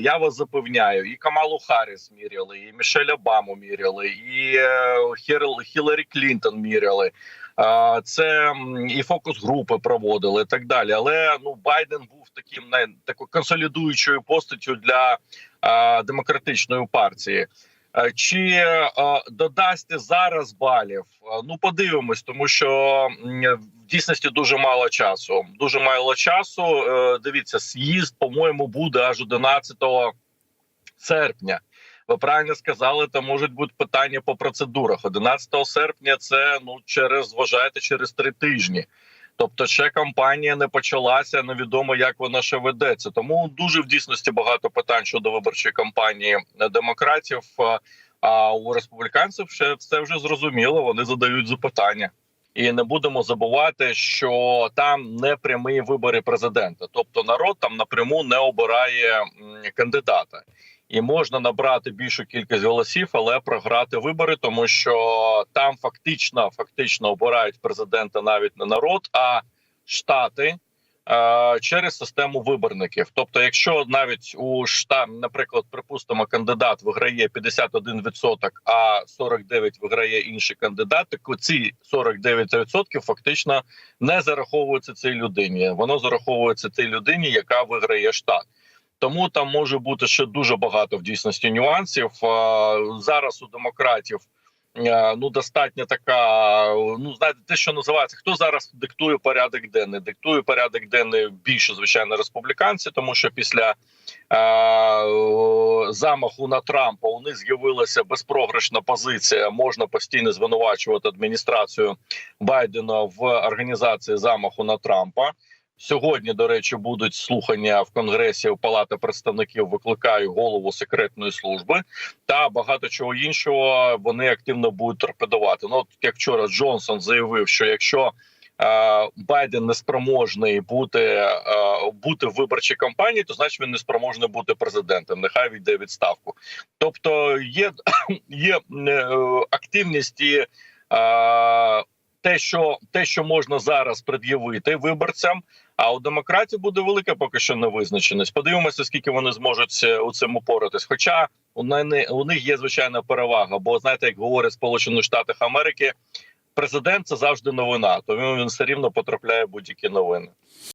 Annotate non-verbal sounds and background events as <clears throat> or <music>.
Я вас запевняю, і Камалу Харріс міряли, і Мішель Обаму міряли, і е, Хіларі Клінтон міряли. Це і фокус групи проводили і так далі. Але ну Байден був таким не такою консолідуючою постаттю для демократичної партії. Е, Чи е, додасть зараз балів? Е, Ну подивимось, тому що в дійсності дуже мало часу. Дуже мало часу. Дивіться, з'їзд, по-моєму, буде аж 11 серпня. Ви правильно сказали, там можуть бути питання по процедурах. 11 серпня це ну через вважаєте через три тижні. Тобто, ще кампанія не почалася, невідомо як вона ще ведеться. Тому дуже в дійсності багато питань щодо виборчої кампанії демократів. А- у республіканців ще все вже зрозуміло. Вони задають запитання. І не будемо забувати, що там не прямі вибори президента, тобто народ там напряму не обирає кандидата, і можна набрати більшу кількість голосів, але програти вибори, тому що там фактично фактично обирають президента навіть не народ, а штати. е, Через систему виборників, тобто, якщо навіть у штат, наприклад, припустимо, кандидат виграє 51%, а 49% виграє інший кандидат, то ці 49% фактично не зараховуються цій людині. Воно зараховується цій людині, яка виграє штат. Тому там може бути ще дуже багато в дійсності нюансів. Зараз у демократів е, ну достатньо така. Ну знаєте, те, що називається, хто зараз диктує порядок денний. Диктує порядок денний більше звичайно республіканці, тому що після е, замаху на Трампа у них з'явилася безпрограшна позиція. Можна постійно звинувачувати адміністрацію Байдена в організації замаху на Трампа. Сьогодні, до речі, будуть слухання в конгресі Палата представників. Викликаю голову секретної служби та багато чого іншого. Вони активно будуть торпедувати. Ну, як вчора Джонсон заявив, що якщо е, Байден не спроможний бути, е, бути в виборчій кампанії, то значить він не спроможний бути президентом. Нехай йде відставку. Тобто є, <clears throat> є е, активність і. Е, те, що те, що можна зараз пред'явити виборцям, а у демократів буде велика поки що невизначеність. Подивимося, скільки вони зможуть е, у цьому поратись. Хоча у у них є звичайна перевага, бо знаєте, як говорять Сполучені Штати Америки, президент це завжди новина, тому він все рівно потрапляє в будь-які новини.